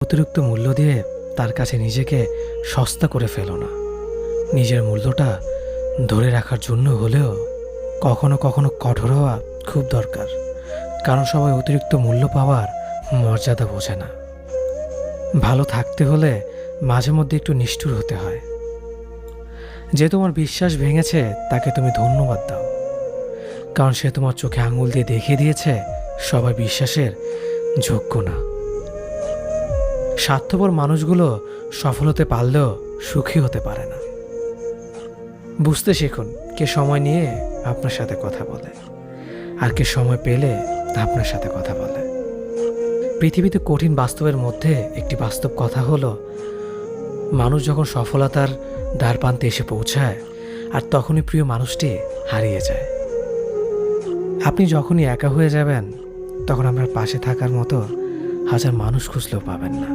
অতিরিক্ত মূল্য দিয়ে তার কাছে নিজেকে সস্তা করে ফেলো না। নিজের মূল্যটা ধরে রাখার জন্য হলেও কখনো কখনো কঠোর হওয়া খুব দরকার, কারণ সবাই অতিরিক্ত মূল্য পাওয়ার মর্যাদা বোঝে না। ভালো থাকতে হলে মাঝে মধ্যে একটু নিষ্ঠুর হতে হয়। যে তোমার বিশ্বাস ভেঙেছে, তাকে তুমি ধন্যবাদ দাও। কারণ সে তোমার চোখে আঙুল দিয়ে দেখিয়ে দিয়েছে, সবাই বিশ্বাসের যোগ্য না। স্বার্থপর মানুষগুলো সফল হতে পারলেও সুখী হতে পারে না। বুঝতে শিখুন, কে সময় নিয়ে আপনার সাথে কথা বলে, আর কে সময় পেলে আপনার সাথে কথা বলে। পৃথিবীতে কঠিন বাস্তবের মধ্যে একটি বাস্তব কথা হলো, মানুষ যখন সফলতার দ্বার প্রান্তে এসে পৌঁছায়, আর তখনই প্রিয় মানুষটি হারিয়ে যায়। আপনি যখনই একা হয়ে যাবেন, তখন আপনার পাশে থাকার মতো হাজার মানুষ খুঁজলেও পাবেন না।